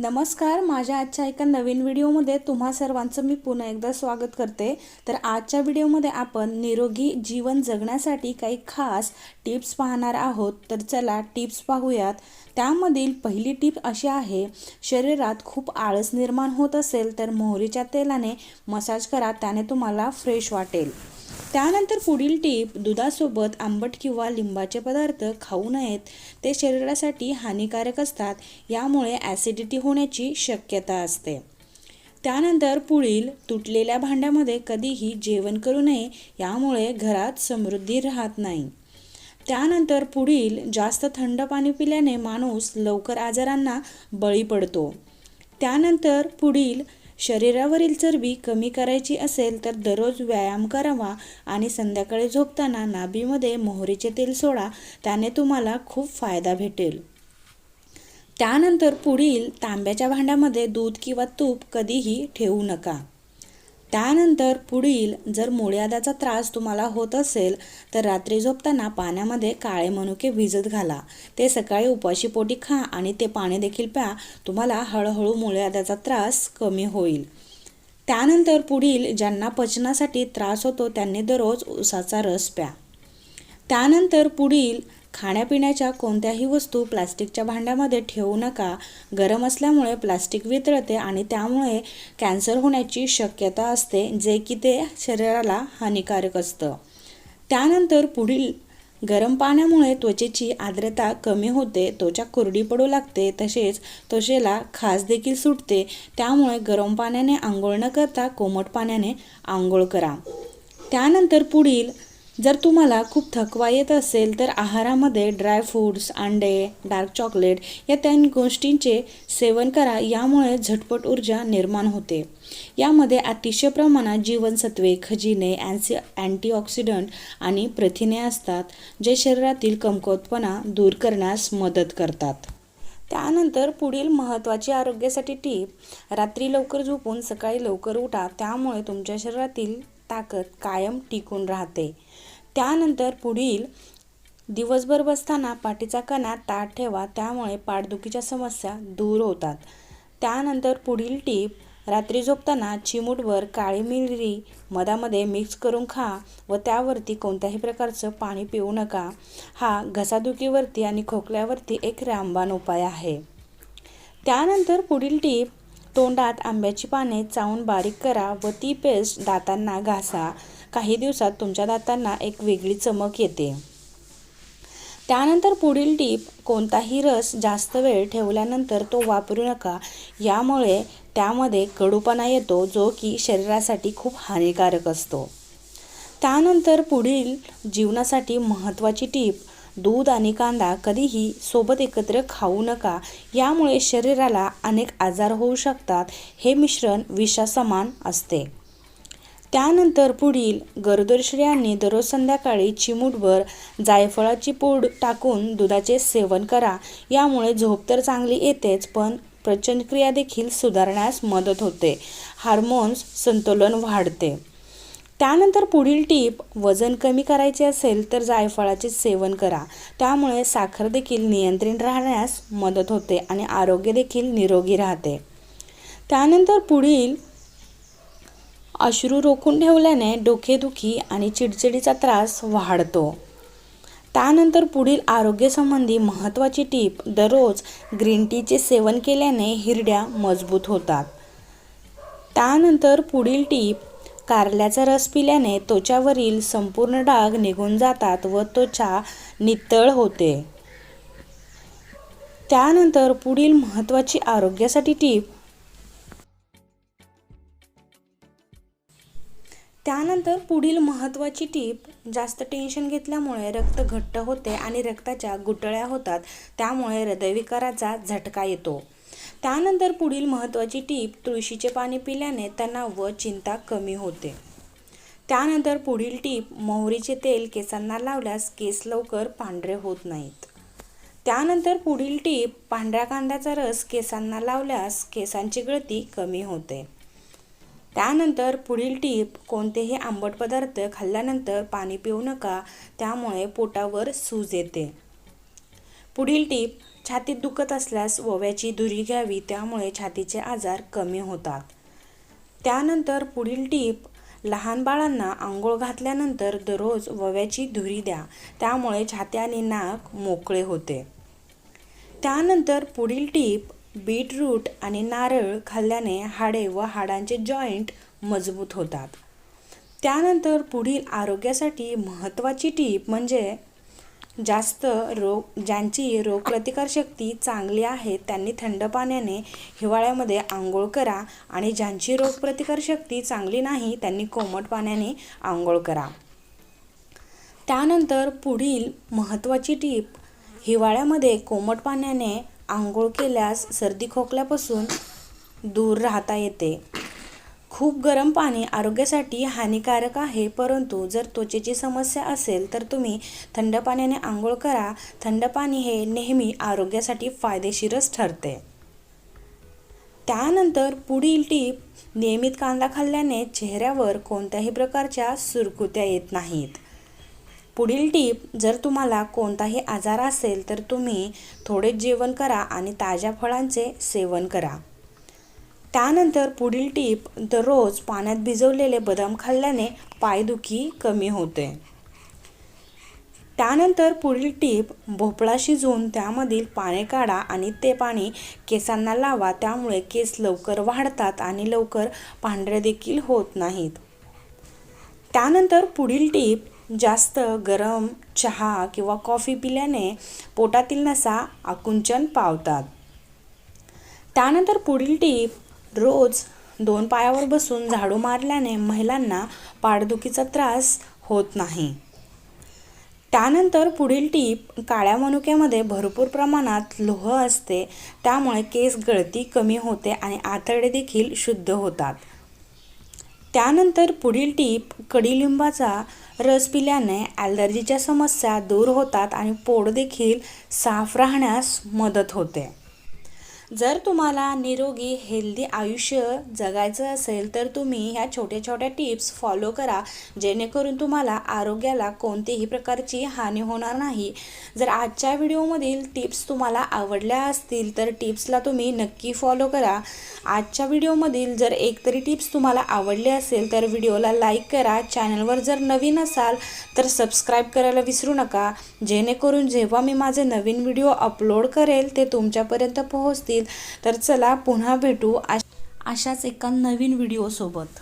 नमस्कार माझ्या आजच्या एका नवीन व्हिडिओमध्ये तुम्हा सर्वांचं मी पुन्हा एकदा स्वागत करते. तर आजच्या व्हिडिओमध्ये आपण निरोगी जीवन जगण्यासाठी काही खास टिप्स पाहणार आहोत. तर चला टिप्स पाहूयात. त्यामधील पहिली टीप अशी आहे शरीरात खूप आळस निर्माण होत असेल तर मोहरीच्या तेलाने मसाज करा त्याने तुम्हाला फ्रेश वाटेल. त्यानंतर पुढील टीप दुधासोबत आंबट किंवा लिंबाचे पदार्थ खाऊ नयेत. ते शरीरासाठी हानिकारक असतात. यामुळे ॲसिडिटी होण्याची शक्यता असते. त्यानंतर पुढील तुटलेल्या भांड्यामध्ये कधीही जेवण करू नये. यामुळे घरात समृद्धी राहत नाही. त्यानंतर पुढील जास्त थंड पाणी पिल्याने माणूस लवकर आजारांना बळी पडतो. त्यानंतर पुढील शरीरावरील चरबी कमी करायची असेल तर दररोज व्यायाम करावा आणि संध्याकाळी झोपताना नाभीमध्ये मोहरीचे तेल सोडा त्याने तुम्हाला खूप फायदा भेटेल. त्यानंतर पुढील तांब्याच्या भांड्यामध्ये दूध किंवा तूप कधीही ठेवू नका. त्यानंतर पुढील जर मुळ्यादाचा त्रास तुम्हाला होत असेल तर रात्री झोपताना पाण्यामध्ये काळे मनुके भिजत घाला. ते सकाळी उपाशी पोटी खा आणि ते पाणी देखील प्या. तुम्हाला हळूहळू मुळ्यादाचा त्रास कमी होईल. त्यानंतर पुढील ज्यांना पचनासाठी त्रास होतो त्यांनी दररोज उसाचा रस प्या. त्यानंतर पुढील खाण्यापिण्याच्या कोणत्याही वस्तू प्लास्टिकच्या भांड्यामध्ये ठेवू नका. गरम असल्यामुळे प्लास्टिक वितळते आणि त्यामुळे कॅन्सर होण्याची शक्यता असते जे की ते शरीराला हानिकारक असतं. त्यानंतर पुढील गरम पाण्यामुळे त्वचेची आर्द्रता कमी होते त्वचा कोरडी पडू लागते तसेच त्वचेला खास देखील सुटते. त्यामुळे गरम पाण्याने आंघोळ न करता कोमट पाण्याने आंघोळ करा. त्यानंतर पुढील जर तुम्हाला खूप थकवा येत असेल तर आहारामध्ये ड्रायफ्रूट्स अंडे डार्क चॉकलेट या त्या गोष्टींचे सेवन करा. यामुळे झटपट ऊर्जा निर्माण होते. यामध्ये अतिशय प्रमाणात जीवनसत्वे खजिने अँसी अँटीऑक्सिडंट आणि प्रथिने असतात जे शरीरातील कमकुवतपणा दूर करण्यास मदत करतात. त्यानंतर पुढील महत्त्वाची आरोग्यासाठी टीप रात्री लवकर झोपून सकाळी लवकर उठा. त्यामुळे तुमच्या शरीरातील ताकद कायम टिकून राहते. त्यानंतर पुढील दिवसभर बसताना पाठीचा कणा ताट ठेवा त्यामुळे पाठदुखीच्या समस्या दूर होतात. त्यानंतर पुढील टीप रात्री झोपताना चिमूटभर काळी मिरी मधामध्ये मिक्स करून खा व त्यावरती कोणत्याही प्रकारचं पाणी पिऊ नका. हा घसादुखीवरती आणि खोकल्यावरती एक रामबाण उपाय आहे. त्यानंतर पुढील टीप तोंडात आंब्याची पाने चावून बारीक करा व ती पेस्ट दातांना घासा. काही दिवसात तुमच्या दातांना एक वेगळी चमक येते. त्यानंतर पुढील टीप कोणताही रस जास्त वेळ ठेवल्यानंतर तो वापरू नका. यामुळे त्यामध्ये कडूपणा येतो जो की शरीरासाठी खूप हानिकारक असतो. त्यानंतर पुढील जीवनासाठी महत्त्वाची टीप दूध आणि कांदा कधीही सोबत एकत्र खाऊ नका. यामुळे शरीराला अनेक आजार होऊ शकतात. हे मिश्रण विषासमान असते. त्यानंतर पुढील गरोदर स्त्रियांनी दररोज संध्याकाळी चिमूटभर जायफळाची पूड टाकून दुधाचे सेवन करा. यामुळे झोप तर चांगली येतेच पण प्रचनक्रिया देखील सुधारण्यास मदत होते. हार्मोन्स संतुलन वाढते. त्यानंतर पुढील टीप वजन कमी करायचे असेल तर जायफळाचे सेवन करा. त्यामुळे साखर देखील नियंत्रित राहण्यास मदत होते आणि आरोग्य देखील निरोगी राहते. त्यानंतर पुढील अश्रू रोखून ठेवल्याने डोकेदुखी आणि चिडचिडीचा त्रास वाढतो. त्यानंतर पुढील आरोग्यसंबंधी महत्त्वाची टीप दररोज ग्रीन टीचे सेवन केल्याने हिरड्या मजबूत होतात. त्यानंतर पुढील टीप कारल्याचा रस पिल्याने त्वचावरील संपूर्ण डाग निघून जातात व त्वचा नितळ होते. त्यानंतर पुढील महत्त्वाची आरोग्यासाठी टीप त्यानंतर पुढील महत्त्वाची टीप जास्त टेन्शन घेतल्यामुळे रक्त घट्ट होते आणि रक्ताच्या गुटळ्या होतात त्यामुळे हृदयविकाराचा झटका येतो. त्यानंतर पुढील महत्त्वाची टीप तुळशीचे पाणी पिल्याने तणाव व चिंता कमी होते. त्यानंतर पुढील टीप मोहरीचे तेल केसांना लावल्यास केस लवकर पांढरे होत नाहीत. त्यानंतर पुढील टीप पांढऱ्या कांद्याचा रस केसांना लावल्यास केसांची गळती कमी होते. त्यानंतर पुढील टीप कोणतेही आंबट पदार्थ खाल्ल्यानंतर पाणी पिऊ नका त्यामुळे पोटावर सूज येते. पुढील टीप छातीत दुखत असल्यास ओव्याची धुरी घ्यावी त्यामुळे छातीचे आजार कमी होतात. त्यानंतर पुढील टीप लहान बाळांना आंघोळ घातल्यानंतर दररोज वव्याची धुरी द्या त्यामुळे छाती आणि नाक मोकळे होते. त्यानंतर पुढील टीप बीटरूट आणि नारळ खाल्ल्याने हाडे व हाडांचे जॉईंट मजबूत होतात. त्यानंतर पुढील आरोग्यासाठी महत्त्वाची टीप म्हणजे जास्त रोग ज्यांची रोगप्रतिकारशक्ती चांगली आहे त्यांनी थंड पाण्याने हिवाळ्यामध्ये आंघोळ करा आणि ज्यांची रोगप्रतिकारशक्ती चांगली नाही त्यांनी कोमट पाण्याने आंघोळ करा. त्यानंतर पुढील महत्त्वाची टीप हिवाळ्यामध्ये कोमट पाण्याने आंघोळ केल्यास सर्दी खोकल्यापासून दूर राहता येते. खूप गरम पाणी आरोग्यासाठी हानिकारक आहे परंतु जर त्वचेची समस्या असेल तर तुम्ही थंड पाण्याने आंघोळ करा. थंड पाणी हे नेहमी आरोग्यासाठी फायदेशीरच ठरते. त्यानंतर पुढील टीप नियमित कांदा खाल्ल्याने चेहऱ्यावर कोणत्याही प्रकारच्या सुरकुत्या येत नाहीत. पुढील टीप जर तुम्हाला कोणताही आजार असेल तर तुम्ही थोडे जेवण करा आणि ताज्या फळांचे सेवन करा. त्यानंतर पुढील टीप दररोज पाण्यात भिजवलेले बदाम खाल्ल्याने पायदुखी कमी होते. त्यानंतर पुढील टीप भोपळा शिजवून त्यामधील पाणी काढा आणि ते पाणी केसांना लावा त्यामुळे केस लवकर वाढतात आणि लवकर पांढरे देखील होत नाहीत. त्यानंतर पुढील टीप जास्त गरम चहा किंवा कॉफी पिल्याने पोटातील नसा आकुंचन पावतात. त्यानंतर पुढील टीप रोज दोन पायावर बसून झाडू मारल्याने महिलांना पाठदुखीचा त्रास होत नाही. त्यानंतर पुढील टीप काळ्या मनुक्यामध्ये भरपूर प्रमाणात लोह असते त्यामुळे केस गळती कमी होते आणि आतडे देखील शुद्ध होतात. त्यानंतर पुढील टीप कडीलिंबाचा रस पिल्याने ॲलर्जीच्या समस्या दूर होतात आणि पोट देखील साफ राहण्यास मदत होते. जर तुम्हाला निरोगी हेल्दी आयुष्य जगायचं असेल तर तुम्ही ह्या छोट्या छोट्या टिप्स फॉलो करा जेणेकरून तुम्हाला आरोग्याला कोणतीही प्रकारची हानी होणार नाही. जर आजच्या व्हिडिओमधील टिप्स तुम्हाला आवडल्या असतील तर टिप्सला तुम्ही नक्की फॉलो करा. आजच्या व्हिडिओमधील जर एक तरी टिप्स तुम्हाला आवडली असेल तर व्हिडिओला लाईक करा. चॅनलवर जर नवीन असाल तर सबस्क्राईब करायला विसरू नका. जेणेकरून जेव्हा मी माझे नवीन व्हिडिओ अपलोड करेल ते तुमच्यापर्यंत पोहोचतील. तर चला पुन्हा भेटू अशाच एका नवीन व्हिडिओसोबत